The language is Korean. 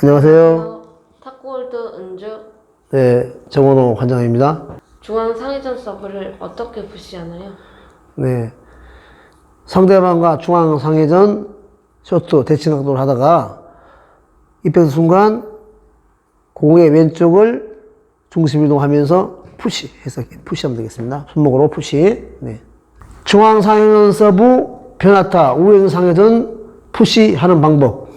안녕하세요. 탁구월드 은주 네, 정원호 관장입니다. 중앙 상회전 서브를 어떻게 부시하나요? 네. 상대방과 중앙 상회전 쇼트 대치 각도를 하다가 입에서 순간 공의 왼쪽을 중심 이동하면서 푸시 해서 이렇게 푸시하면 되겠습니다. 손목으로 푸시. 네. 중앙 상회전 서브 변화타 우행 상회전 푸시하는 방법.